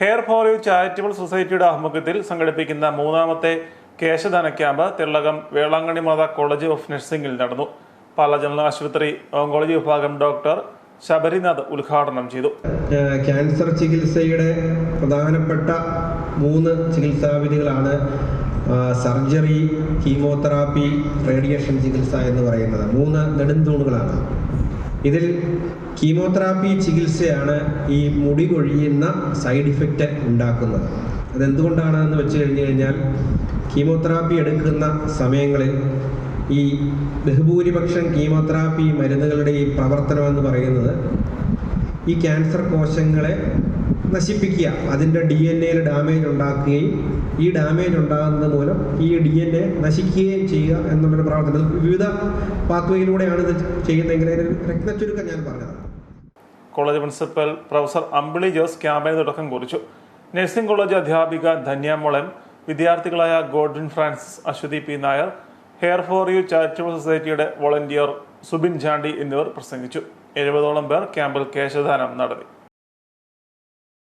Hair for you charitable സൊസൈറ്റിയുടെ ആഭിമുഖ്യത്തിൽ സംഘടിപ്പിക്കുന്ന മൂന്നാമത്തെ കേശദാന camp Thellakom Velankanni Matha college of നഴ്സിംഗിൽ നടന്നു. പാല ജനറൽ ആശുപത്രി ഓങ്കോളജി വിഭാഗം ഡോക്ടർ ശബരിനാഥ് ഉദ്ഘാടനം ചെയ്തു. ക്യാൻസർ ചികിത്സയുടെ പ്രധാനപ്പെട്ട മൂന്ന് ചികിത്സാവിധികളാണ് സർജറി കീമോതെറാപ്പി റേഡിയേഷൻ ചികിത്സ എന്ന് പറയുന്നത്. മൂന്ന് നെടുന്തൂണുകളാണ് ഇതിൽ കീമോതെറാപ്പി ചികിത്സയാണ് ഈ മുടി കൊഴിയുന്ന സൈഡ് ഇഫക്റ്റ് ഉണ്ടാക്കുന്നത്. അതെന്തുകൊണ്ടാണെന്ന് വെച്ച് കഴിഞ്ഞ് കഴിഞ്ഞാൽ കീമോതെറാപ്പി എടുക്കുന്ന സമയങ്ങളിൽ ഈ ബഹുഭൂരിപക്ഷം കീമോതെറാപ്പി മരുന്നുകളുടെ ഈ പ്രവർത്തനം എന്ന് പറയുന്നത് ഈ ക്യാൻസർ കോശങ്ങളെ നശിപ്പിക്കുക. അതിന്റെ ഡി എൻ എയിൽ ഡാമേജ് ഉണ്ടാക്കുകയും ഈ ഡാമേജ് ഉണ്ടാകുന്നത് മൂലം ഈ ഡി എൻ എ നശിക്കുകയും ചെയ്യുക എന്നുള്ളൊരു പ്രവർത്തനം. വിവിധ പാത്വയിലൂടെയാണ് ഇത് ചെയ്യുന്നതെങ്കിൽ അതിന് ഞാൻ പറഞ്ഞത് college principal professor Ambili Jose ക്യാമ്പിന് തുടക്കം കുറിച്ചു. നഴ്സിംഗ് കോളേജ് അധ്യാപിക Dhanya Molan വിദ്യാർത്ഥികളായ Godwin Francis Aswathi P Nair Hair For You charitable സൊസൈറ്റിയുടെ വോളണ്ടിയർ സുബിൻ ചാണ്ടി എന്നിവർ പ്രസംഗിച്ചു. എഴുപതോളം പേർ ക്യാമ്പിൽ കേശദാനം നടത്തി.